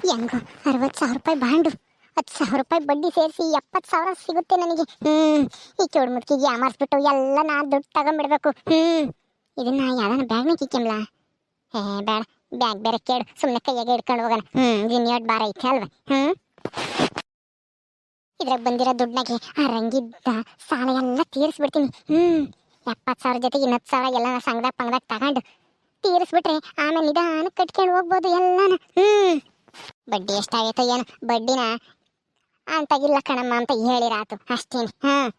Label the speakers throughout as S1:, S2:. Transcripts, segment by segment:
S1: ಹೆಂಗೋ ಅರವತ್ತು ಸಾವಿರ ರೂಪಾಯಿ ಬಾಂಡು. ಹತ್ತು ಸಾವಿರ ರೂಪಾಯಿ ಬಡ್ಡಿ ಸೇರಿಸಿ ಎಪ್ಪತ್ತು ಸಾವಿರ ಸಿಗುತ್ತೆ ನನಗೆ. ಹ್ಮ್. ಈ ಚೋಡ್ ಮುಡ್ಕಿಗೆ ಯಾಮಾರಿಸ್ಬಿಟ್ಟು ಎಲ್ಲ ನಾ ದುಡ್ಡು ತಗೊಂಡ್ಬಿಡ್ಬೇಕು. ಹ್ಮ್. ಇದನ್ನ ಯಾವ್ದಾನ ಬ್ಯಾಗ್ನಾಗ ಇಕ್ಕೆಮ್ಲ ಏ ಬೇಡ. ಬ್ಯಾಗ್ ಬೇರೆ ಕೇಳು ಸುಮ್ಮನೆ ಕೈಯಾಗೆ ಇಟ್ಕೊಂಡು ಹೋಗೋಣ. ಹ್ಮ್ ಇನ್ ಎರಡು ಬಾರ ಐತೆ ಅಲ್ವ? ಹ್ಮ್. ಇದ್ರಾಗ ಬಂದಿರೋ ದುಡ್ಡಾಗೆ ಆ ರಂಗಿದ್ದ ಸಾಲ ಎಲ್ಲ ತೀರಿಸ್ಬಿಡ್ತೀನಿ. ಹ್ಮ್. ಎಪ್ಪತ್ತು ಸಾವಿರ ಜೊತೆಗೆ ಇನ್ನತ್ತು ಸಾವಿರ ಎಲ್ಲ ಸಂಘದಾಗ ಪಂಗದಾಗ ತಗೊಂಡು ತೀರಿಸ್ಬಿಟ್ರೆ ಆಮೇಲೆ ನಿಧಾನ ಕಟ್ಕೊಂಡು ಹೋಗ್ಬೋದು ಎಲ್ಲಾನ. ಹ್ಮ್. ಬಡ್ಡಿ ಎಷ್ಟಾಗೈತೋ ಏನು ಬಡ್ಡಿನ ಇಲ್ಲ ಕಣಮ್ಮ ಅಂತ ಹೇಳಿರಾತು. ಅಷ್ಟೇನೆ. ಹ್ಮ್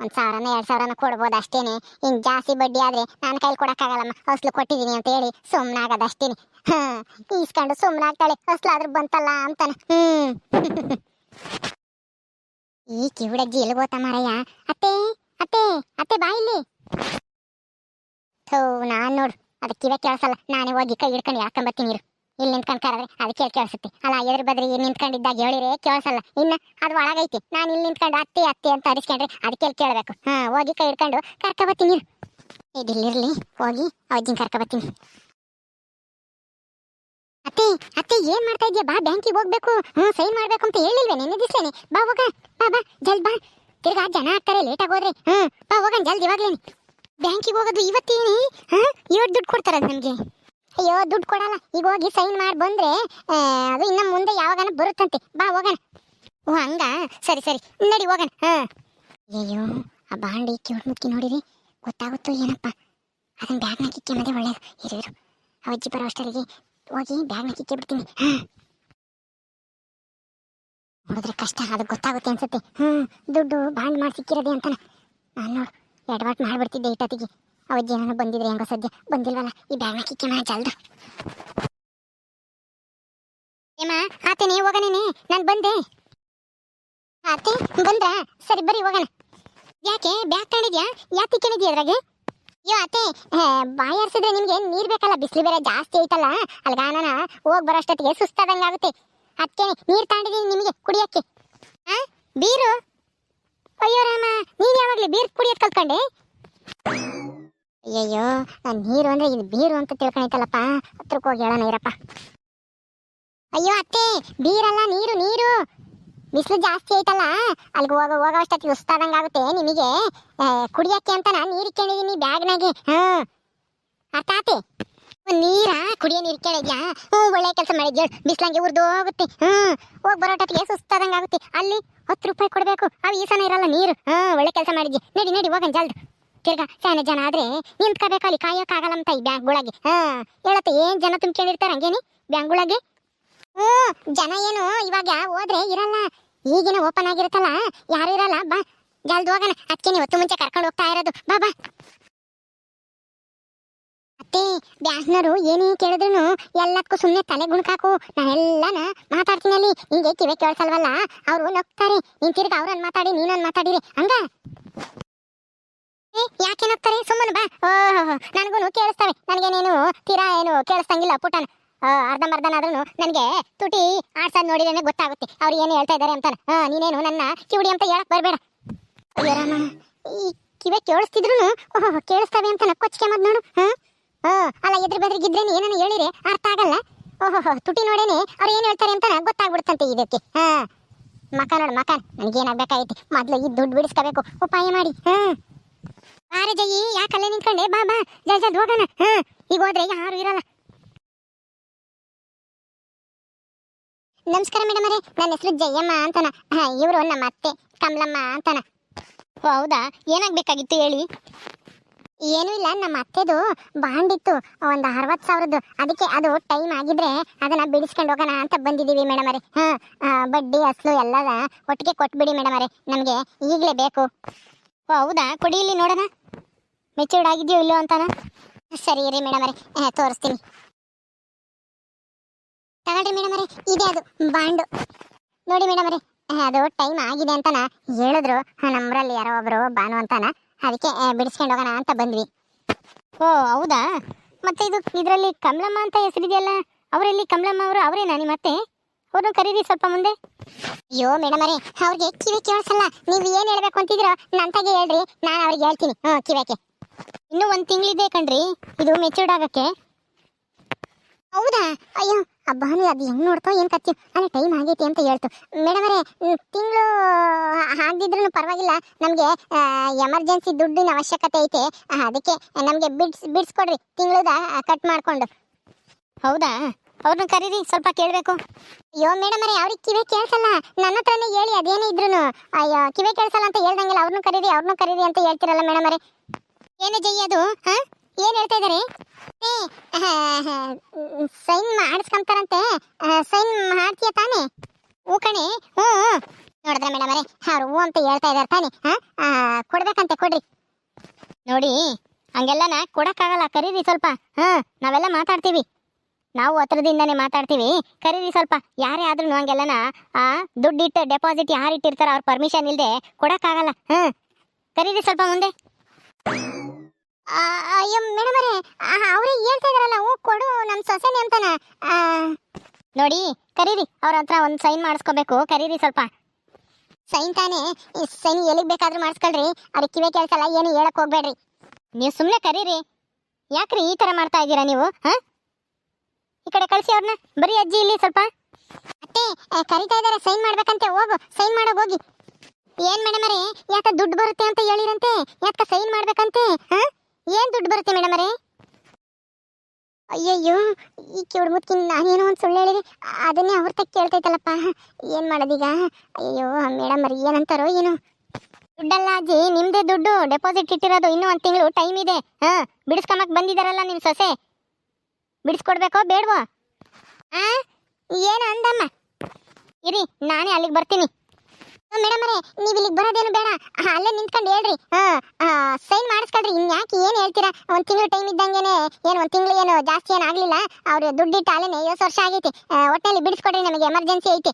S1: ಒಂದ್ ಸಾವಿರನ, ಎರಡು ಸಾವಿರನ ಕೊಡ್ಬೋದು ಅಷ್ಟೇನೆ. ಜಾಸ್ತಿ ಬಡ್ಡಿ ಆದ್ರೆ ನಾನು ಕೈಲಿ ಕೊಡಕ್ಕಾಗಲ್ಲಮ್ಮ. ಅಸ್ಲು ಕೊಟ್ಟಿದ್ದೀನಿ ಅಂತ ಹೇಳಿ ಸುಮ್ಮನಾಗದು ಅಷ್ಟೇನೆ. ಹ್ಮ್ ಈಸ್ಕೊಂಡು ಸುಮ್ಮನಾಗ್ತಾಳೆ ಅಸ್ಲಾದ್ರೂ ಬಂತಲ್ಲ ಅಂತಾನೆ. ಹ್ಮ್. ಈ ಕಿವಿಡಜ್ಜಿ ಎಲ್ಲಿ ಗೊತ್ತಾ ಮಾರಯ್ಯ. ಅತ್ತೆ ಅತ್ತೆ ಅತ್ತೆ ಬಾ ಇಲ್ಲಿ. ಥೋ, ನಾನು ನೋಡು. ಅದಕ್ಕೆ ಕಿವೆ ಕೇಳಿಸಲ್ಲ. ನಾನೇ ಹೋಗಿ ಕೈ ಹಿಡ್ಕೊಂಡು ಯಾಕಂಬತ್ತೀನಿ ಇಲ್ಲಿ ನಿಂತ್ಕೊಂಡು ಕರೆದ್ರೆ ಅದಕ್ಕೆ ಕೇಳಿಸುತ್ತೆ. ಅಲ್ಲ, ಎದ್ರ ಬದ್ರಿ ನಿಂತ್ಕೊಂಡಿದ್ದಾಗ ಹೇಳಿರಿ ಕೇಳಿಸಲ್ಲ. ಇನ್ನ ಅದು ಒಳಗೈತಿ. ನಾನು ಇಲ್ಲಿ ನಿಂತ್ಕೊಂಡು ಅತ್ತಿ ಅತ್ತಿ ಅಂತ ಅರಿಸ್ಕೊಂಡ್ರೆ ಅದಕ್ಕೆ ಕೇಳಬೇಕು. ಹಾ, ಹೋಗಿ ಕೈ ಹಿಡ್ಕೊಂಡು ಕರ್ಕೊಬತ್ತೀನಿ ಇದಿಲ್ಲಿರ್ಲಿ ಹೋಗಿ ಅವಜ್ಜಿನ ಕರ್ಕೊಬತ್ತೀನಿ ಅತ್ತೆ ಅತ್ತೆ, ಏನ್ ಮಾಡ್ತಾ ಇದೀಯ? ಬಾ, ಬ್ಯಾಂಕಿಗೆ ಹೋಗ್ಬೇಕು. ಹ್ಮ್, ಸೈನ್ ಮಾಡ್ಬೇಕು ಅಂತ ಹೇಳಿಲ್ವೇ ನಿನ್ನೆ ದಿಸ್ಲೇನೆ ಬಾ, ಹೋಗ. ಬಾ ಬಾ, ಜಲ್ದ್ ಬಾ. ತಿರ್ಗಾ ಜನ ಆಗ್ತಾರೆ ಲೇಟ್ ಆಗಿ ಹಾ ಹ್ಮ್, ಬಾ, ಹೋಗೋಣ, ಜಲ್ದಿ ಇವಾಗ್ಲೇನೆ. ಬ್ಯಾಂಕಿಗೆ ಹೋಗೋದು ಇವತ್ತೇನಿ? ಹಾ ಇವತ್ತು ದುಡ್ಡು ಕೊಡ್ತಾರ ನಮ್ಗೆ. ಅಯ್ಯೋ, ದುಡ್ಡು ಕೊಡಲ್ಲ. ಈಗ ಹೋಗಿ ಸೈನ್ ಮಾಡಿ ಬಂದ್ರೆ ಅದು ಇನ್ನ ಮುಂದೆ ಯಾವಾಗನ ಬರುತ್ತಂತೆ. ಬಾ, ಹೋಗಣ. ಓ, ಹಂಗ? ಸರಿ ಸರಿ. ನಡಿ, ಹೋಗಣ. ಹಾ. ಅಯ್ಯೋ ಆ ಬಾಂಡಿ ಕ್ಯೂಟ್ ಮುಕ್ಕಿ ನೋಡಿರಿ. ಗೊತ್ತಾಗುತ್ತೋ ಏನಪ್ಪ? ಅದನ್ನ ಬ್ಯಾಗ್ ಕಿಕ್ಕೆ ಮದೆ ಒಳ್ಳೇದು. ಇರು ಇರು. ಅಜ್ಜಿ ಬರೋ ಅಷ್ಟರಿಗೆ ಹೋಗಿ ಬ್ಯಾಗ್ನ ಕಿಕ್ಕೆ ಬಿಡ್ತೀನಿ. ನೋಡಿದ್ರೆ ಕಷ್ಟ, ಅದು ಗೊತ್ತಾಗುತ್ತೆ ಅನ್ಸುತ್ತೆ. ಹ್ಮ್, ದುಡ್ಡು ಬಾಂಡ್ ಮಾಡಿ ಸಿಕ್ಕಿರೋದೆ ಅಂತಾನೆ. ನಾನು ನೋಡು, ಎಡವಾಟ್ ಮಾಡ್ಬಿಡ್ತಿದ್ದೆ ಇಟ್ಟತಿಗೆ ಅವಜ್ಜಿ ಏನಾರು ಬಂದಿದ್ರೆ ಹೆಂಗೋ ಸದ್ಯ ಬಂದಿಲ್ವಲ್ಲ, ಈ ಬ್ಯಾಗ್ನ ಕಿಕ್ಕಿ ಮಾಡ ಜಲ್ದು. ಏಮ, ಆತೇನೆ ಹೋಗನೇನೆ ನಾನು ಬಂದೆ. ಆತೆ, ಬಂದ್ರ? ಸರಿ, ಬರಿ, ಹೋಗಣ. ಯಾಕೆ, ಬ್ಯಾಗ್ ತಗೊಂಡಿದ್ಯಾ? ಯಾಕೆ ತಿಕ್ಕೊಂಡಿದ್ಯಾ ಅದ್ರಾಗೆ ಅಯ್ಯೋ ಅತ್ತೆ ಬಾಯಿ ಆರ್ಸಿದ್ರೆ ನಿಮ್ಗೆ ನೀರ್ ಬೇಕಲ್ಲ, ಬಿಸಿಲು ಬೇರೆ ಜಾಸ್ತಿ ಐತಲ್ಲ ಅಲ್ಗಾನ ಹೋಗ್ ಬರೋಷ್ಟೊತ್ತಿಗೆ ಸುಸ್ತಾದಂಗ ಆಗುತ್ತೆ. ಅದಕ್ಕೆ ನೀರ್ ತಗೊಂಡಿದೀನಿ ನಿಮಗೆ, ಕುಡಿಯಕ್ಕೆ. ಹಾ ಬೀರು? ಅಯ್ಯೋ ರಾಮ, ನೀನ್ ಯಾವಾಗ್ಲೂ ಬೀರ್ ಕುಡಿಯೋದ್ ಕಲ್ತ್ಕೊಂಡೆ? ಅಯ್ಯಯ್ಯೋ ನೀರು ಅಂದ್ರೆ ಇದು ಬೀರು ಅಂತ ತಿಳ್ಕೊಂಡೈತಲ್ಲಪ್ಪ ಹತ್ರಕ್ಕೆ ಹೋಗಿ ಹೇಳೋಣ ಇರಪ್ಪ ಅಯ್ಯೋ ಅತ್ತೆ, ಬೀರಲ್ಲ, ನೀರು ನೀರು. ಬಿಸಿಲು ಜಾಸ್ತಿ ಐತಲ್ಲ ಅಲ್ಲಿಗೆ ಹೋಗ, ಹೋಗೋ ಅಷ್ಟೊತ್ತಿಗೆ ಉಸ್ತಾದಂಗ ಆಗುತ್ತೆ ನಿಮಗೆ. ಕುಡಿಯೋಕ್ಕೆ ಅಂತ ನಾನು ನೀರು ಕೇಳಿದ್ದೀನಿ ಬ್ಯಾಗ್ನಾಗೆ. ಹಾ ಅರ್ಥ ಆತೆ? ನೀರ? ಕುಡಿಯೋ ನೀರು ಕೇಳಿದ್ಯಾ? ಹ್ಞೂ, ಒಳ್ಳೆ ಕೆಲಸ ಮಾಡಿದ್ಯಾ? ಬಿಸಿಲಂಗೆ ಉರ್ದು ಹೋಗುತ್ತೆ. ಹ್ಞೂ. ಹೋಗಿ ಬರೋಟೊತ್ತಿಗೆ ಸುಸ್ತಾದಂಗ ಆಗುತ್ತೆ. ಅಲ್ಲಿ ಹತ್ತು ರೂಪಾಯಿ ಕೊಡಬೇಕು. ಅವು ಈ ಇರಲ್ಲ ನೀರು. ಹ್ಞೂ, ಒಳ್ಳೆ ಕೆಲಸ ಮಾಡಿದ್ಯಾ? ನಡಿ ನಡಿ ಹೋಗನ್ ಜಲ್ದು. ತಿರ್ಗಾ ಸಣ್ಣ ಜನ ಆದ್ರೆ ನಿಂತ್ಕೋಬೇಕು ಅಲ್ಲಿ ಕಾಯೋಕ್ಕಾಗಲ್ಲ ಅಂತ ಈ ಬ್ಯಾಂಕ್ಗಳಿಗೆ. ಹಾ, ಹೇಳತ್ತೆ, ಏನ್ ಜನ ತುಂಬ್ಕೊಂಡಿರ್ತಾರ ಹಂಗೇನಿ ಬ್ಯಾಂಕ್ಗಳಿಗೆ? ಹ್ಮ್ ಜನ ಏನು ಇವಾಗ ಹೋದ್ರೆ ಇರಲ್ಲ. ಈಗಿನ ಓಪನ್ ಆಗಿರುತ್ತಲ್ಲ, ಯಾರು ಇರಲ್ಲ. ಬಾ, ಜಲ್ದಿ ಹೋಗೋಣ. ಅದಕ್ಕೆ ನೀವು ಹೊತ್ತು ಮುಂಚೆ ಕರ್ಕೊಂಡು ಹೋಗ್ತಾ ಇರೋದು. ಬಾ ಬಾ. ಅತ್ತೆ, ಬ್ಯಾಂಕ್ನವರು ಏನೇ ಕೇಳಿದ್ರು ಎಲ್ಲದಕ್ಕೂ ಸುಮ್ಮನೆ ತಲೆ ಗುಣಕಾಕು. ನಾನೆಲ್ಲನ ಮಾತಾಡ್ತೀನಿ ಅಲ್ಲಿ. ಹಿಂಗೆ ಕಿವೆ ಕೇಳಿಸಲ್ವಲ್ಲ. ಅವ್ರು ನಗ್ತಾರೆ. ನೀನ್ ತಿರ್ಗಿ ಅವ್ರನ್ನ ಮಾತಾಡಿ ನೀನೊಂದು ಮಾತಾಡಿರಿ. ಹಂಗ? ಯಾಕೆ ನಗ್ತಾರೆ? ಸುಮ್ಮನೆ ಬಾ. ಓಹ್ ನನಗೂ ಕೇಳಿಸ್ತವೆ. ನನಗೇನೇನು ತೀರಾ ಏನು ಕೇಳಿಸ್ತಂಗಿಲ್ಲ ಪುಟನ. ಅರ್ಧಂಬರ್ಧನಾದ್ರೂ ನನಗೆ ತುಟಿ ಆಡ್ಸೋದು ನೋಡಿದ್ರೆ ಗೊತ್ತಾಗುತ್ತೆ. ಅವ್ರು ಏನು ಹೇಳ್ತಾ ಇದ್ದಾರೆ ಅಂತಾನೆ. ನೀನೇನು ನನ್ನ ಕಿವಿಡಿ ಅಂತ ಹೇಳಕ್ ಬರಬೇಡ. ಯಾರಮ್ಮ ರಾಮ, ಈ ಕಿವೆ ಕೇಳಿಸ್ತಿದ್ರು ಓಹೋ ಕೇಳಿಸ್ತವೆ ಅಂತ ನಕ್ಕೊಚ್ಕೆ ಮದ್ ನೋಡು. ಹಾ? ಹಾ ಅಲ್ಲ, ಎದ್ರ ಬೆದ್ರಿಗಿದ್ರೇನು ಏನನ್ನ ಹೇಳಿರಿ ಅರ್ಥ ಆಗಲ್ಲ. ಓಹೋ ತುಟಿ ನೋಡೇನೆ ಅವ್ರು ಏನು ಹೇಳ್ತಾರೆ ಅಂತ ಗೊತ್ತಾಗ್ಬಿಡುತ್ತಂತೆ ಇದಕ್ಕೆ. ಹಾ? ಮಕ ನೋಡು, ಮಕ. ನನಗೇನಾಗಬೇಕಾಗೈತಿ. ಮೊದಲು ಈ ದುಡ್ಡು ಬಿಡಿಸ್ಕೋಬೇಕು. ಉಪಾಯ ಮಾಡಿ. ಹಾ? ಬಾರೆ ಜಯಿ ಯಾಕಲ್ಲೇ ನಿಂತ್ಕೊಂಡೆ? ಬಾ ಬಾ ಜಲ್ ಜಲ್ ಹೋಗೋಣ. ಹಾ, ಈಗ ಹೋದ್ರೆ ಯಾರು ಇರಲ್ಲ. ನಮಸ್ಕಾರ ಮೇಡಮ್ ಅರೇ ನನ್ನ ಹೆಸರು ಜಯಮ್ಮ ಅಂತನ. ಇವರು ನಮ್ಮ ಅತ್ತೆ, ಕಮಲಮ್ಮ ಅಂತನ. ಹೌದಾ? ಏನಾಗ್ಬೇಕಾಗಿತ್ತು ಹೇಳಿ? ಏನು ಇಲ್ಲ, ನಮ್ಮ ಅತ್ತೆದು ಬಾಂಡ್ ಇತ್ತು ಒಂದು ಅರವತ್ತು ಸಾವಿರದ್ದು. ಅದಕ್ಕೆ ಅದು ಟೈಮ್ ಆಗಿದ್ರೆ ಅದನ್ನ ಬಿಡಿಸ್ಕೊಂಡು ಹೋಗೋಣ ಅಂತ ಬಂದಿದ್ದೀವಿ ಮೇಡಮ್ ಅರೆ ಹಾಂ ಬಡ್ಡಿ, ಅಸಲು ಎಲ್ಲ ಒಟ್ಟಿಗೆ ಕೊಟ್ಬಿಡಿ ಮೇಡಮ್ ಅರೆ ನಮಗೆ ಈಗಲೇ ಬೇಕು. ಹೌದಾ? ಕೊಡಿ ಇಲ್ಲಿ ನೋಡೋಣ. ಮೆಚೂರ್ಡ್ ಆಗಿದೆಯೋ ಇಲ್ಲೋ ಅಂತಾನ? ಸರಿ ರೀ ಮೇಡಮ್ ಅರೇ ತೋರಿಸ್ತೀನಿ. ತಗೊಳ್ರಿ ಮೇಡಮ್ ಅರೇ ಇದೆ ಅದು, ಬಾಂಡು. ನೋಡಿ ಮೇಡಮ್ ಅರೇ ಅದು ಟೈಮ್ ಆಗಿದೆ ಅಂತಾನ ಹೇಳಿದ್ರು. ನಮ್ಮರಲ್ಲಿ ಯಾರೋ ಒಬ್ರು ಬಾನು ಅಂತಾನ. ಅದಕ್ಕೆ ಬಿಡಿಸ್ಕೊಂಡು ಹೋಗೋಣ ಅಂತ ಬಂದ್ವಿ. ಓ, ಹೌದಾ? ಮತ್ತೆ ಇದು ಇದರಲ್ಲಿ ಕಮಲಮ್ಮ ಅಂತ ಹೆಸರಿದೆಯಲ್ಲ? ಅವರಲ್ಲಿ ಕಮಲಮ್ಮ ಅವರು, ಅವರೇನಾ ನಿಮ್ಮ ಮತ್ತೆ? ಅವ್ರನ್ನ ಕರೀರಿ ಸ್ವಲ್ಪ ಮುಂದೆ. ಅಯ್ಯೋ ಮೇಡಮ್ ಅರೇ ಅವ್ರಿಗೆ ಕಿವಿ ಕೇಳಿಸಲ್ಲ. ನೀವು ಏನ್ ಹೇಳ್ಬೇಕು ಅಂತಿದ್ರೋ ತಗೆ ಹೇಳ್ರಿ. ನಾನು ಅವ್ರಿಗೆ ಹೇಳ್ತೀನಿ. ಹ್ಞೂ ಕಿವಿಗೆ ಇನ್ನೂ ಒಂದು ತಿಂಗಳಿದೆ ಕಣ್ರಿ. ಇದು ಮೆಚೂರ್ಡ್ ಆಗಕ್ಕೆ. ಹೌದಾ? ಅಯ್ಯೋ ಆ ಅದು ಹೆಂಗ್ ನೋಡ್ತೋ ಏನ್ ಕತ್ತಿ. ಅಲ್ಲ ಟೈಮ್ ಆಗೈತಿ ಅಂತ ಹೇಳ್ತು. ಮೇಡಮರೇ ತಿಂಗಳು ಆಗದಿದ್ರು ಪರವಾಗಿಲ್ಲ. ನಮಗೆ ಎಮರ್ಜೆನ್ಸಿ ದುಡ್ಡಿನ ಅವಶ್ಯಕತೆ ಐತೆ. ಅದಕ್ಕೆ ನಮಗೆ ಬಿಡ್ಸ್ ಬಿಡ್ಸ್ಕೊಡ್ರಿ ತಿಂಗಳದ ಕಟ್ ಮಾಡ್ಕೊಂಡು. ಹೌದಾ? ಅವ್ರನ್ನ ಕರೀರಿ, ಸ್ವಲ್ಪ ಕೇಳಬೇಕು. ಅಯ್ಯೋ ಮೇಡಮರೇ ಅವ್ರಿಗೆ ಕಿವೆ ಕೇಳಿಸಲ್ಲ. ನನ್ನ ಹತ್ರನೇ ಹೇಳಿ, ಅದೇನೇ ಇದ್ರು ಅಯ್ಯೋ, ಕಿವೆ ಕೇಳಿಸಲ್ಲ ಅಂತ ಹೇಳ್ದಂಗಿಲ್ಲ ಅವ್ರನ್ನೂ ಕರೀರಿ ಅವ್ರನ್ನೂ ಕರೀರಿ ಅಂತ ಹೇಳ್ತಿರಲ್ಲ ಮೇಡಮರೇ ಏನು ಜೈ ಅದು? ಹಾ? ಏನ್ ಹೇಳ್ತಾ ಇದಾರೆ ಸೈನ್ ಮಾಡಿಸ್ಕೊಂತಾರಂತೆ. ಸೈನ್ ಮಾಡ್ತೀಯ ತಾನೆ? ಹೂ ಕಣೆ ಹ್ಞೂ. ನೋಡಿದ್ರೆ ಮೇಡಮ್ ಅವರೇ, ಅವ್ರು ಹ್ಞೂ ಅಂತ ಹೇಳ್ತಾ ಇದ್ದಾರೆ ತಾನೇ? ಹಾ? ಕೊಡ್ಬೇಕಂತೆ, ಕೊಡ್ರಿ. ನೋಡಿ, ಹಂಗೆಲ್ಲನ ಕೊಡೋಕ್ಕಾಗಲ್ಲ, ಕರೀರಿ ಸ್ವಲ್ಪ. ಹ್ಞೂ ನಾವೆಲ್ಲ ಮಾತಾಡ್ತೀವಿ. ನಾವು ಹತ್ರದಿಂದನೇ ಮಾತಾಡ್ತೀವಿ. ಕರೀರಿ ಸ್ವಲ್ಪ. ಯಾರೇ ಆದ್ರೂ ಹಂಗೆಲ್ಲನ, ಆ, ದುಡ್ಡಿಟ್ಟು ಡೆಪಾಸಿಟ್ ಯಾರು ಇಟ್ಟಿರ್ತಾರೆ ಅವ್ರ ಪರ್ಮಿಷನ್ ಇಲ್ಲದೆ ಕೊಡೋಕ್ಕಾಗಲ್ಲ. ಹ್ಞೂ ಕರೀರಿ ಸ್ವಲ್ಪ ಮುಂದೆ ಆ, ಅಯ್ಯೋ ಮೇಡಮ್ ಅವರೇ ಅವರೇ ಹೇಳ್ತಾ ಇದಾರಲ್ಲ ಹ್ಞೂ ಕೊಡು ನಮ್ಮ ಸೊಸೆನೆ ಅಂತಾನ. ನೋಡಿ ಕರೀರಿ ಅವ್ರ ಹತ್ರ ಒಂದು ಸೈನ್ ಮಾಡಿಸ್ಕೋಬೇಕು. ಕರೀರಿ ಸ್ವಲ್ಪ. ಸೈನ್ ತಾನೇ? ಈ ಸೈನ್ ಎಲ್ಲಿಗೆ ಬೇಕಾದ್ರೂ ಮಾಡಿಸ್ಕೊಳ್ರಿ. ಅದಕ್ಕೆ ಕಿವೆ ಕೇಳ್ಸಲ್ಲ ಏನು ಹೇಳಕ್ ಹೋಗ್ಬೇಡ್ರಿ. ನೀವು ಸುಮ್ಮನೆ ಕರೀರಿ. ಯಾಕ್ರಿ ಈ ಥರ ಮಾಡ್ತಾ ಇದ್ದೀರಾ ನೀವು ಹಾಂ? ಈ ಕಡೆ ಕಳಿಸಿ ಅವ್ರನ್ನ ಬರೀ ಅಜ್ಜಿ ಇಲ್ಲಿ ಸ್ವಲ್ಪ. ಅತ್ತೆ ಕರಿತಾ ಇದ್ದಾರೆ ಸೈನ್ ಮಾಡ್ಬೇಕಂತೆ ಹೋಗು ಸೈನ್ ಮಾಡೋಗ್ ಹೋಗಿ. ಏನ್ ಮೇಡಮರೇ ಯಾಕ ದುಡ್ಡು ಬರುತ್ತೆ ಅಂತ ಹೇಳಿರಂತೆ? ಯಾಕ ಸೈನ್ ಮಾಡ್ಬೇಕಂತೆ ಹಾಂ? ಏನ್ ದುಡ್ಡು ಬರುತ್ತೆ ಮೇಡಮರೇ ಅಯ್ಯಯ್ಯೋ ಈ ಕಿವುಡ್ ಮುತ್ಕಿ ನಾನೇನೋ ಒಂದು ಸುಳ್ಳು ಹೇಳಿದೆ. ಅದನ್ನೇ ಅವ್ರ ತಕ್ಕ ಕೇಳ್ತೈತಲ್ಲಪ್ಪ. ಏನ್ ಮಾಡೋದೀಗ? ಅಯ್ಯೋ ಮೇಡಮ್ ರೀ ಏನಂತಾರೋ ಏನು. ದುಡ್ಡಲ್ಲ ಅಜ್ಜಿ ನಿಮ್ಮದೇ ದುಡ್ಡು. ಡೆಪಾಸಿಟ್ ಇಟ್ಟಿರೋದು ಇನ್ನೂ ಒಂದು ತಿಂಗಳು ಟೈಮ್ ಇದೆ. ಹಾಂ ಬಿಡಿಸ್ಕೊಂಬಕ್ ಬಂದಿದ್ದಾರಲ್ಲ ನಿಮ್ಮ ಸೊಸೆ? ಬಿಡಿಸ್ಕೊಡ್ಬೇಕೋ, ಬೇಡವೋ? ಆ, ಏನು ಅಂದಮ್ಮ? ಇರಿ, ನಾನೇ ಅಲ್ಲಿಗೆ ಬರ್ತೀನಿ. ಮೇಡಮ್ ಅವರೇ ನೀವು ಇಲ್ಲಿಗೆ ಬರೋದೇನು ಬೇಡ. ಅಲ್ಲೇ ನಿಂತ್ಕೊಂಡು ಹೇಳ್ರಿ. ಸೈನ್ ಮಾಡಿಸ್ಕೊಳ್ರಿ. ಇನ್ಯಾಕೆ ಏನು ಹೇಳ್ತೀರಾ? ಒಂದು ತಿಂಗಳು ಟೈಮ್ ಇದ್ದಂಗೆನೆ ಏನು ಒಂದು ತಿಂಗಳು ಏನು ಜಾಸ್ತಿ ಏನು ಆಗಲಿಲ್ಲ. ಅವ್ರು ದುಡ್ಡಿಟ್ಟು ಐವತ್ತು ವರ್ಷ ಆಗೈತಿ. ಆ, ಒಟ್ನಲ್ಲಿ ಬಿಡಿಸ್ಕೊಡ್ರಿ ನಮಗೆ ಎಮರ್ಜೆನ್ಸಿ ಐತಿ.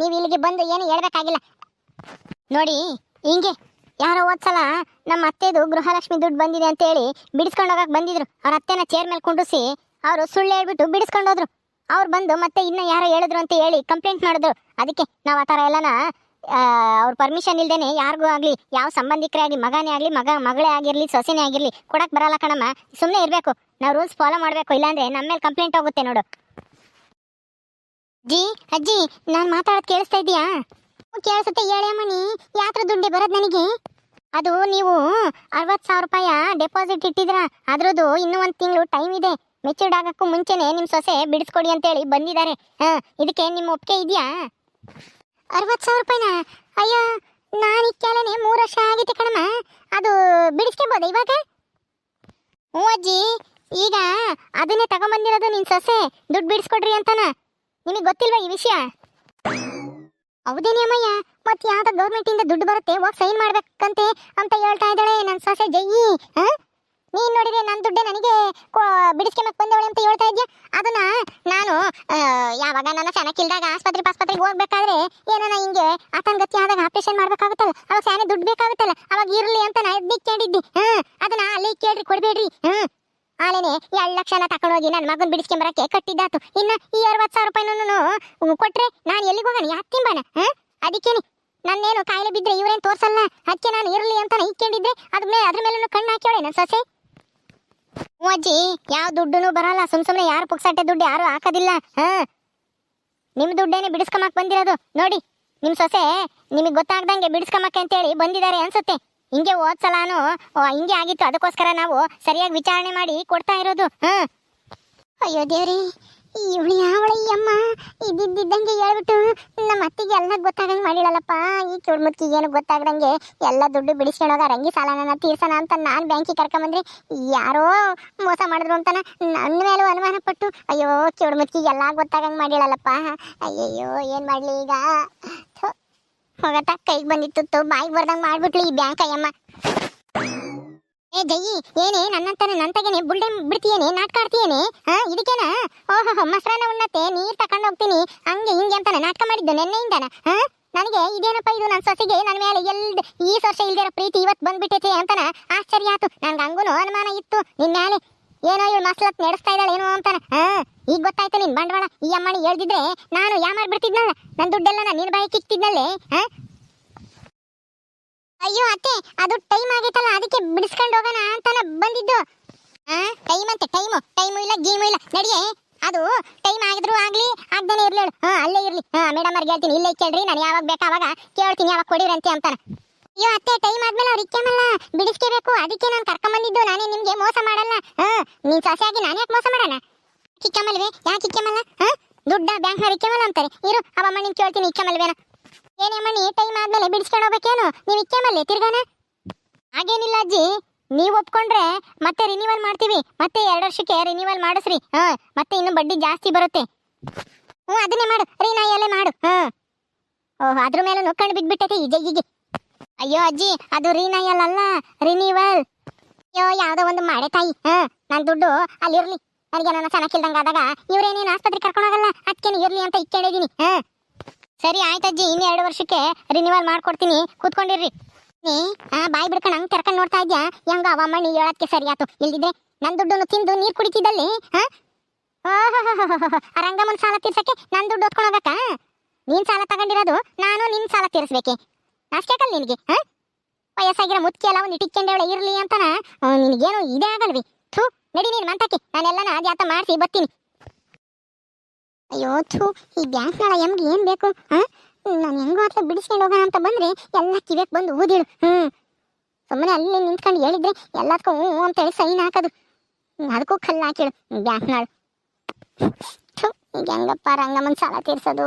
S1: ನೀವು ಇಲ್ಲಿಗೆ ಬಂದು ಏನು ಹೇಳ್ಬೇಕಾಗಿಲ್ಲ. ನೋಡಿ ಹಿಂಗೆ ಯಾರೋ ಓದ್ಸಲ ನಮ್ಮ ಅತ್ತೆದು ಗೃಹಲಕ್ಷ್ಮಿ ದುಡ್ಡು ಬಂದಿದೆ ಅಂತ ಹೇಳಿ ಬಿಡಿಸ್ಕೊಂಡು ಹೋಗಕ್ಕೆ ಬಂದಿದ್ರು. ಅವ್ರ ಅತ್ತೆನ ಚೇರ್ ಮೇಲೆ ಕುಂಡಿಸಿ ಅವರು ಸುಳ್ಳು ಹೇಳ್ಬಿಟ್ಟು ಬಿಡಿಸ್ಕೊಂಡು ಹೋದ್ರು. ಅವ್ರು ಬಂದು ಮತ್ತೆ ಇನ್ನ ಯಾರೋ ಹೇಳಿದ್ರು ಅಂತ ಹೇಳಿ ಕಂಪ್ಲೇಂಟ್ ಮಾಡಿದ್ರು. ಅದಕ್ಕೆ ನಾವು ಆ ಥರ ಎಲ್ಲನ ಅವ್ರ ಪರ್ಮಿಷನ್ ಇಲ್ದೇನೆ ಯಾರಿಗೂ ಆಗಲಿ, ಯಾವ ಸಂಬಂಧಿಕರೇ ಆಗಲಿ, ಮಗನೇ ಆಗಲಿ, ಮಗ, ಮಗಳೇ ಆಗಿರಲಿ, ಸೊಸೆನೇ ಆಗಿರಲಿ ಕೊಡಕ್ಕೆ ಬರಲ್ಲ ಕಣಮ್ಮ. ಸುಮ್ಮನೆ ಇರಬೇಕು. ನಾವು ರೂಲ್ಸ್ ಫಾಲೋ ಮಾಡಬೇಕು, ಇಲ್ಲಾಂದ್ರೆ ನಮ್ಮ ಮೇಲೆ ಕಂಪ್ಲೇಂಟ್ ಹೋಗುತ್ತೆ ನೋಡು. ಜಿ ಅಜ್ಜಿ, ನಾನು ಮಾತಾಡೋದು ಕೇಳಿಸ್ತಾ ಇದೀಯಾ ಕೇಳಿಸುತ್ತೆ, ಹೇಳಿ ಮಣಿ ಯಾತ್ರ ದುಡ್ಡು ಬರೋದು ನನಗೆ? ಅದು ನೀವು ಅರವತ್ತು ಸಾವಿರ ರೂಪಾಯ ಡೆಪಾಸಿಟ್ ಇಟ್ಟಿದ್ರ ಅದ್ರದ್ದು ಇನ್ನೂ ಒಂದು ತಿಂಗಳು ಟೈಮ್ ಇದೆ. ಮೆಚೂರ್ಡ್ ಆಗಕ್ಕೂ ಮುಂಚೆನೆ ನಿಮ್ಮ ಸೊಸೆ ಬಿಡಿಸ್ಕೊಡಿ ಅಂತೇಳಿ ಬಂದಿದ್ದಾರೆ. ಹಾಂ, ಇದಕ್ಕೆ ನಿಮ್ಮ ಒಪ್ಪಿಗೆ ಇದೆಯಾ? ಅರವತ್ತು ಸಾವಿರ ರೂಪಾಯಿನ? ಅಯ್ಯೋ, ನಾನು ಇಕ್ಕಾಲನೆ ಮೂರು ವರ್ಷ ಆಗಿತ್ತು ಕಣಮ್ಮ. ಅದು ಬಿಡಿಸ್ಕೊಬೋದ ಇವಾಗ? ಹ್ಞೂ ಅಜ್ಜಿ, ಈಗ ಅದನ್ನೇ ತಗೊಂಬಂದಿರೋದು ನಿನ್ನ ಸೊಸೆ. ದುಡ್ಡು ಬಿಡಿಸ್ಕೊಡ್ರಿ ಅಂತಾನ. ನಿಮಗೆ ಗೊತ್ತಿಲ್ವಾ ಈ ವಿಷಯ? ಹೌದೇನೇ ಅಮ್ಮಯ್ಯ ಮತ್ತೆ ಯಾವ್ದೋ ಗೌರ್ಮೆಂಟಿಂದ ದುಡ್ಡು ಬರುತ್ತೆ, ಹೋಗಿ ಸೈನ್ ಮಾಡ್ಬೇಕಂತೆ ಅಂತ ಹೇಳ್ತಾ ಇದ್ದಾಳೆ ನನ್ನ ಸೊಸೆ ಜಯ್ಯಿ ಹಾ? ನೀನ್ ನೋಡಿದ್ರೆ ನನ್ನ ದುಡ್ಡೆ ನನಗೆ ಬಿಡಿಸ್ಕೊಂಬಕ್ ಬಂದವಳೆ ಅಂತ ಹೇಳ್ತಾ ಇದ್ಯಾ? ಅದನ್ನ ನಾನು ಯಾವಾಗ ನನ್ನ ಸೆನಕ್ಕಿಲ್ದಾಗ ಆಸ್ಪತ್ರೆ ಆಸ್ಪತ್ರೆಗೆ ಹೋಗ್ಬೇಕಾದ್ರೆ ಏನಾನ ಹಿಂಗೆ ಅತಂಗತಿ ಆದಾಗ ಆಪರೇಷನ್ ಮಾಡ್ಬೇಕಾಗುತ್ತಲ್ಲ? ಅವಾಗ ಸ್ಯಾನೆ ದುಡ್ಡು ಬೇಕಾಗುತ್ತಲ್ಲ? ಅವಾಗ ಇರ್ಲಿ ಅಂತ ನಾ ಎದ್ದಿ ಕೇಳಿದ್ದಿ ಹ್ಮ್ ಅದನ್ನ ಅಲ್ಲಿ ಕೇಳ್ರಿ, ಕೊಡ್ಬೇಡ್ರಿ. ಹ್ಮ್ ಆಲೇನೆ ಎರಡು ಲಕ್ಷನ ತಕೊಂಡೋಗಿ ನನ್ನ ಮಗನ್ ಬಿಡಿಸ್ಕೊಂಬರಕ್ಕೆ ಕಟ್ಟಿದ್ದಾತು. ಇನ್ನ ಈ ಅರವತ್ತು ಸಾವಿರ ರೂಪಾಯಿನೂ ಕೊಟ್ರೆ ನಾನು ಎಲ್ಲಿಗೆ ಹೋಗೋಣ? ಯಾತ್ತಿಂಬಾನ ಹ್ಮ್ ಅದಕ್ಕೇನೆ. ನನ್ನೇನು ಕಾಯಿಲೆ ಬಿದ್ರೆ ಇವ್ರೇನ್ ತೋರ್ಸಲ್ಲ? ಅದಕ್ಕೆ ನಾನು ಇರ್ಲಿ ಅಂತ ಇಕ್ಕೊಂಡಿದ್ದೆ ಅದ್ರ ಮೇಲೆ ಅದ್ರ ಮೇಲೂ ಕಣ್ಣು ಹಾಕ್ಯಾಳೆ ನನ್ನ ಸೊಸೆ. ಅಜ್ಜಿ ಯಾವ ದುಡ್ಡುನು ಬರಲ್ಲ. ಸುಮ್ ಸುಮ್ನೆ ಯಾರು ಪುಕ್ಸಟ್ಟೆ ದುಡ್ಡು ಯಾರು ಹಾಕೋದಿಲ್ಲ. ಹ? ನಿಮ್ ದುಡ್ಡೇನೆ ಬಿಡಿಸ್ಕೊಮಕ್ ಬಂದಿರೋದು. ನೋಡಿ ನಿಮ್ ಸೊಸೆ ನಿಮಗೆ ಗೊತ್ತಾಗ್ದಂಗೆ ಅಂತ ಹೇಳಿ ಬಂದಿದ್ದಾರೆ ಅನ್ಸುತ್ತೆ. ಹಿಂಗೆ ಹೋದ್ಸಲಾನು ಓ, ಹಿಂಗೆ ಆಗಿತ್ತು. ಅದಕ್ಕೋಸ್ಕರ ನಾವು ಸರಿಯಾಗಿ ವಿಚಾರಣೆ ಮಾಡಿ ಕೊಡ್ತಾ ಇರೋದು. ಹಾ? ಅಯ್ಯೋ ದೇವ್ರಿ ಇವಳು ಯಾವಳ ಅಮ್ಮ ಇದ್ದಿದ್ದಂಗೆ ಹೇಳ್ಬಿಟ್ಟು ನಮ್ಮ ಅತ್ತಿಗೆ ಎಲ್ಲ ಗೊತ್ತಾಗಂಗೆ ಮಾಡಿಳಲ್ಲಪ್ಪ ಈ ಚುಡ್ಮುತ್ತಿಗೆ ಏನು ಗೊತ್ತಾಗದಂಗೆ ಎಲ್ಲ ದುಡ್ಡು ಬಿಡಿಸ್ಕೊಂಡೋಗ ರಂಗಿ ಸಾಲನ ತೀರ್ಸೋಣ ಅಂತ ನಾನು ಬ್ಯಾಂಕಿಗೆ ಕರ್ಕೊಂಬಂದ್ರೆ ಯಾರೋ ಮೋಸ ಮಾಡಿದ್ರು ಅಂತಾನ ನನ್ನ ಮೇಲೂ ಅನುಮಾನ ಪಟ್ಟು, ಅಯ್ಯೋ ಚುಡ್ಮುತ್ತಿಗೆ ಎಲ್ಲ ಗೊತ್ತಾಗಂಗೆ ಮಾಡಿಳಲ್ಲಪ್ಪ ಅಯ್ಯಯ್ಯೋ, ಏನು ಮಾಡಲಿ ಈಗ? ಹೋಗತ್ತ, ಕೈಗೆ ಬಂದಿತ್ತು ಬಾಯಿಗೆ ಬರ್ದಂಗೆ ಮಾಡ್ಬಿಟ್ಲು ಈ ಬ್ಯಾಂಕ್ ಅಯ್ಯಮ್ಮ. ಏ ಜಯ್ಯಿ ಏನೇ, ನನ್ನಂತಾನೆ ನಂತಗೇನೆ ಬುಲ್ಡೆ ಬಿಡ್ತೀಯೇನೆ ನಾಟಕ ಆಡ್ತೀಯೇನೆ ಹಾ ಇದಕ್ಕೇನ? ಓಹೋ ಮೊಸರನ್ನ ಉಣ್ಣತ್ತೆ, ನೀರ್ ತಕೊಂಡ್ ಹೋಗ್ತೀನಿ. ಹಂಗೆ ಹಿಂಗೆ ಅಂತಾನೆ ನಾಟಕ ಮಾಡಿದ್ದು ನೆನ್ನೆಯಿಂದನ? ಹಾ ನನಗೆ ಇದೇನಪ್ಪ ಇದು ನನ್ನ ಸೊಸೆಗೆ? ನನ್ನ ಮೇಲೆ ಎಲ್ದ, ಈ ವರ್ಷ ಇಲ್ದಿರೋ ಪ್ರೀತಿ ಇವತ್ತು ಬಂದ್ಬಿಟ್ಟೈತೆ ಅಂತಾನ? ಆಶ್ಚರ್ಯ ಆತು. ನನ್ಗೆ ಹಂಗೂ ಅನುಮಾನ ಇತ್ತು. ನಿನ್ನ ಮೇಲೆ ಏನೋ ಇವಳು ಮಸ್ಲತ್ ನಡೆಸ್ತಾ ಇದ್ದಾಳೆ ಏನೋ ಅಂತಾನ? ಹಾ ಈಗ ಗೊತ್ತಾಯ್ತು ನಿನ್ ಬಂಡವಾಳ. ಈ ಅಮ್ಮಣಿ ಹೇಳ್ದಿದ್ರೆ ನಾನು ಯಾ ಮಾಡ್ಬಿಡ್ತಿದ್ನಲ್ಲ ನನ್ನ ದುಡ್ಡೆಲ್ಲ ನಿನ್ ಬಾಯಿ ಕಿಕ್ತಿದ್ನಲ್ಲೇ? ಹಾ ಅಯ್ಯೋ ಅತ್ತೆ, ಅದು ಟೈಮ್ ಆಗೈತಲ್ಲ, ಅದಕ್ಕೆ ಬಿಡಿಸ್ಕೊಂಡು ಹೋಗೋಣ ಅಂತಾನ ಬಂದಿದ್ದು. ಟೈಮ್ ಅಂತೆ ಟೈಮು ಟೈಮು ಇಲ್ಲ ಗೀಮು ಇಲ್ಲ. ನಡಿಯೇ, ಅದು ಟೈಮ್ ಆಗಿದ್ರು ಆಗ್ಲಿ, ಆಗ್ದೇನೆ ಇರ್ಲಿ ಹಾ, ಅಲ್ಲೇ ಇರ್ಲಿ. ಹಾ ಮೇಡಮ್ ಅವ್ರಿಗೆ ಹೇಳ್ತೀನಿ, ಇಲ್ಲೇ ಕೇಳ್ರಿ, ನಾನು ಯಾವಾಗ ಬೇಕಾ ಅವಾಗ ಕೇಳ್ತೀನಿ, ಯಾವಾಗ ಕೊಡಿರಂತೆ ಅಂತಾನೆ. ಅಯ್ಯೋ ಅತ್ತೆ ಟೈಮ್ ಆದ್ಮೇಲೆ ಅವ್ರು ಇಕ್ಕೆಮಲ್ಲ ಬಿಡಿಸ್ಕೋಬೇಕು, ಅದಕ್ಕೆ ನಾನು ಕರ್ಕೊಂಬಂದಿದ್ದು, ನಾನೇ ನಿಮ್ಗೆ ಮೋಸ ಮಾಡಲ್ಲ. ಹಾ, ನೀನ್ ಸೊಸೆಯಾಗಿ ನಾನೇ ಯಾಕೆ ಮೋಸ ಮಾಡೋಣ? ಕಿಕ್ಕಮಲ್ವೆ ಯಾಕೆ ಇಕ್ಕೆಮಲ್ಲ ಹಾ, ದುಡ್ಡ ಬ್ಯಾಂಕ್ನವ್ರು ಇಕ್ಕೆಮಲ್ಲ ಅಂತಾರೆ. ಇರು ಅವಮ್ಮ ನಿನ್ ಕೇಳ್ತೀನಿ ಇಕ್ಕೆಮಲ್ವೇನ ಏನೇ ನೀ ಟೈಮ್ ಆದ್ಮೇಲೆ ಬಿಡಿಸ್ಕೊಂಡು ಹೋಗ್ಬೇಕೇನು ನೀವು ಇಕ್ಕೆಮಲ್ಲಿ ತಿರ್ಗಾನ? ಹಾಗೇನಿಲ್ಲ ಅಜ್ಜಿ, ನೀವು ಒಪ್ಕೊಂಡ್ರೆ ಮತ್ತೆ ರಿನಿವಲ್ ಮಾಡ್ತೀವಿ. ಮತ್ತೆ ಎರಡು ವರ್ಷಕ್ಕೆ ರಿನಿವಲ್ ಮಾಡಿಸ್ರಿ. ಹಾ, ಮತ್ತೆ ಇನ್ನು ಬಡ್ಡಿ ಜಾಸ್ತಿ ಬರುತ್ತೆ. ಹ್ಞೂ, ಅದನ್ನೇ ಮಾಡು. ರೀನಾಯಲ್ಲೇ ಮಾಡು. ಹಾ. ಓಹ್, ಅದ್ರ ಮೇಲೆ ನೋಡ್ಕೊಂಡು ಬಿದ್ಬಿಟ್ಟೈತೆ ಈ ಜಗ್ಗಿಗೆ. ಅಯ್ಯೋ ಅಜ್ಜಿ, ಅದು ರೀನಾಯಲ್ ಅಲ್ಲ ರಿನಿವಲ್ ಅಯ್ಯೋ, ಯಾವುದೋ ಒಂದು ಮಾಡೆ ತಾಯಿ. ಹಾ ನನ್ನ ದುಡ್ಡು ಅಲ್ಲಿರ್ಲಿ. ನನಗೆ ನನ್ನ ಚೆನ್ನಾಗಿಲ್ದಂಗ ಆದಾಗ ಇವ್ರೇನೇನು ಆಸ್ಪತ್ರೆ ಕರ್ಕೊಂಡು ಹೋಗಲ್ಲ ಅದಕ್ಕೇನು ಇರಲಿ ಅಂತ ಇಕ್ಕೇಳಿದ್ದೀನಿ ಹಾ. ಸರಿ ಆಯ್ತಜ್ಜಿ ಇನ್ನು ಎರಡು ವರ್ಷಕ್ಕೆ ರಿನಿವಲ್ ಮಾಡ್ಕೊಡ್ತೀನಿ. ಕೂತ್ಕೊಂಡಿರ್ರಿ. ನೀ ಬಾಯಿ ಬಿಡ್ಕೊಂಡು ಹಂಗ್ ಕರ್ಕೊಂಡು ನೋಡ್ತಾ ಇದ್ಯಾ? ಹೆಂಗ ಅವಮ್ಮ ನೀ ಹೇಳೋದಕ್ಕೆ ಸರಿ ಆತು ಇಲ್ದಿದ್ರೆ ನನ್ನ ದುಡ್ಡನ್ನು ತಿಂದು ನೀರು ಕುಡಿತಿದ್ದಲ್ಲಿ, ಹಾ? ರಂಗಮ್ಮನ ಸಾಲ ತೀರ್ಸಕ್ಕೆ ನನ್ನ ದುಡ್ಡು ಹೊತ್ಕೊಂಡು ಹೋಗಕ್ಕ ನೀನ್ ಸಾಲ ತಗೊಂಡಿರೋದು, ನಾನು ನಿನ್ ಸಾಲ ತೀರಿಸ್ಬೇಕೆ? ಅಷ್ಟೇಕಲ್ ನಿನಗೆ, ಹಾ? ವಯಸ್ಸಾಗಿರೋ ಮುತ್ಕಿ ಎಲ್ಲ ಒಂದು ಇಟ್ಟಿಕ್ಕೊಂಡವಳೆ ಇರ್ಲಿ ಅಂತನ? ನಿನಗೇನು ಇದೇ ಆಗಲ್ವಿ. ಥೂ, ನಡಿ ನೀನ್ ಮಂತಕ್ಕೆ. ನಾನೆಲ್ಲನ ಅದ್ಯಾತ ಮಾಡಿಸಿ ಬರ್ತೀನಿ. ಅಯ್ಯೋ, ಥೂ, ಈ ಬ್ಯಾಂಕ್ನಾಳ ಎಮ್ಗೆ ಏನು ಬೇಕು, ಹಾಂ? ನಾನು ಹೆಂಗೋ ಅಥವಾ ಬಿಡಿಸ್ಕೊಂಡು ಹೋಗೋಣ ಅಂತ ಬಂದ್ರೆ ಎಲ್ಲ ಕಿವಿಯಕ್ಕೆ ಬಂದು ಊದಿಳು ಹ್ಮ್. ಸುಮ್ಮನೆ ಅಲ್ಲಿ ನಿಂತ್ಕೊಂಡು ಹೇಳಿದ್ರೆ ಎಲ್ಲದಕ್ಕೂ ಹ್ಞೂ ಹ್ಞೂ ಅಂತೇಳಿ ಸೈನ್ ಹಾಕೋದು. ಅದಕ್ಕೂ ಕಲ್ಲು ಹಾಕಿಳು ಬ್ಯಾಂಕ್ನಾಳು ಈಗ ಹೆಂಗಪ್ಪ ರಂಗಮ್ಮನ ಸಾಲ ತೀರ್ಸೋದು.